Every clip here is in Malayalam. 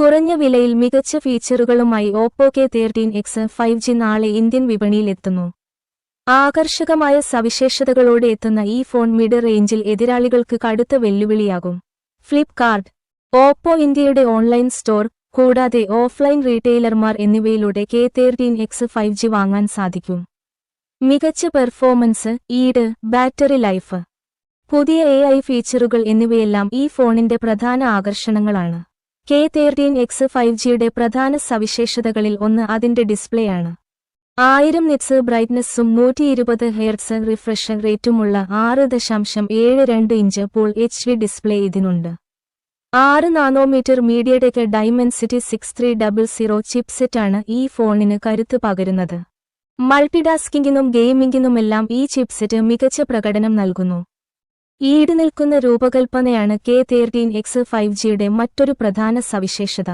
കുറഞ്ഞ വിലയിൽ മികച്ച ഫീച്ചറുകളുമായി Oppo K thirteen X five G നാളെ ഇന്ത്യൻ വിപണിയിലെത്തുന്നു. ആകർഷകമായ സവിശേഷതകളോടെ എത്തുന്ന ഈ ഫോൺ മിഡ് റേഞ്ചിൽ എതിരാളികൾക്ക് കടുത്ത വെല്ലുവിളിയാകും. ഫ്ലിപ്കാർട്ട് ഓപ്പോ ഇന്ത്യയുടെ ഓൺലൈൻ സ്റ്റോർ കൂടാതെ ഓഫ്ലൈൻ റീറ്റെയിലർമാർ എന്നിവയിലൂടെ K thirteen X five G വാങ്ങാൻ സാധിക്കും. മികച്ച പെർഫോമൻസ് ഈട് ബാറ്ററി ലൈഫ് പുതിയ എ ഫീച്ചറുകൾ എന്നിവയെല്ലാം ഈ ഫോണിന്റെ പ്രധാന ആകർഷണങ്ങളാണ്. കെ തേർട്ടീൻ എക്സ് ഫൈവ് ജിയുടെ പ്രധാന സവിശേഷതകളിൽ ഒന്ന് അതിന്റെ ഡിസ്പ്ലേ ആണ് ആയിരം നിറ്റ്സ് ബ്രൈറ്റ്നസ്സും നൂറ്റി ഇരുപത് ഹെയർസ് റിഫ്രഷ് റേറ്റുമുള്ള ആറ് ദശാംശം ഏഴ് രണ്ട് ഇഞ്ച് പോൾ എച്ച് ഡി ഡിസ്പ്ലേ ഇതിനുണ്ട്. ആറ് nanometre MediaTek Dimensity six three double zero ചിപ്സെറ്റാണ് ഈ ഫോണിന് കരുത്ത് പകരുന്നത്. മൾട്ടിടാസ്കിങ്ങിനും ഗെയിമിംഗിനുമെല്ലാം ഈ ചിപ്സെറ്റ് മികച്ച പ്രകടനം നൽകുന്നു. ഈട് നിൽക്കുന്ന രൂപകൽപ്പനയാണ് കെ തേർട്ടീൻ എക്സ് ഫൈവ് ജിയുടെ മറ്റൊരു പ്രധാന സവിശേഷത.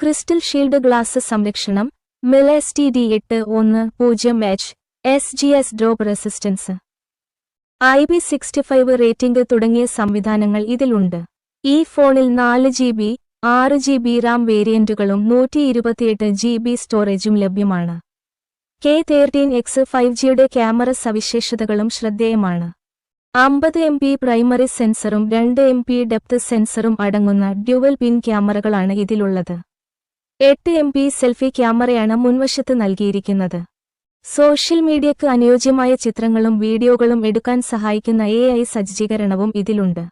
ക്രിസ്റ്റൽ ഷീൽഡ് ഗ്ലാസ് സംരക്ഷണം മിലെസ് ടി ഡി എട്ട് ഒന്ന് പൂജ്യം H S G S drop resistance. I B sixty five rating തുടങ്ങിയ സംവിധാനങ്ങൾ ഇതിലുണ്ട്. ഈ ഫോണിൽ നാല് ജി ബി ആറ് ജി ബി റാം വേരിയന്റുകളും നൂറ്റി ഇരുപത്തിയെട്ട് ജി ബി സ്റ്റോറേജും ലഭ്യമാണ്. കെ തേർട്ടീൻ എക്സ് ഫൈവ് ജിയുടെ ക്യാമറ സവിശേഷതകളും ശ്രദ്ധേയമാണ്. അമ്പത് എം പി പ്രൈമറി സെൻസറും രണ്ട് എം പി ഡെപ്ത് സെൻസറും അടങ്ങുന്ന ഡ്യുവൽ പിൻ ക്യാമറകളാണ് ഇതിലുള്ളത്. എട്ട് എം പി സെൽഫി ക്യാമറയാണ് മുൻവശത്ത് നൽകിയിരിക്കുന്നത്. സോഷ്യൽ മീഡിയയ്ക്ക് അനുയോജ്യമായ ചിത്രങ്ങളും വീഡിയോകളും എടുക്കാൻ സഹായിക്കുന്ന എ ഐ സജ്ജീകരണവും ഇതിലുണ്ട്.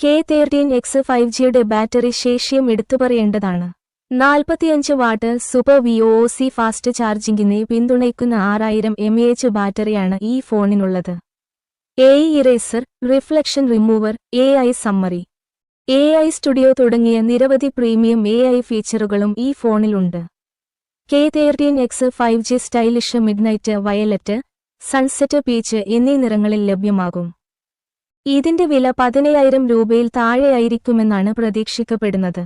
കെ തേർട്ടീൻ എക്സ് ഫൈവ് ജിയുടെ ബാറ്ററി ശേഷിയും എടുത്തുപറയേണ്ടതാണ് നാൽപ്പത്തിയഞ്ച് watt super V O C fast ചാർജിംഗിനെ പിന്തുണയ്ക്കുന്ന ആറായിരം എം എ എച്ച് ബാറ്ററിയാണ് ഈ ഫോണിനുള്ളത്. A eraser reflection remover A I summary A I studio തുടങ്ങിയ നിരവധി പ്രീമിയം എ ഐ ഫീച്ചറുകളും ഈ ഫോണിലുണ്ട് K thirteen X five G stylish midnight violet sunset peach എന്നീ നിറങ്ങളിൽ ലഭ്യമാകും. ഇതിന്റെ വില പതിനയ്യായിരം രൂപയിൽ താഴെയായിരിക്കുമെന്നാണ് പ്രതീക്ഷിക്കപ്പെടുന്നത്.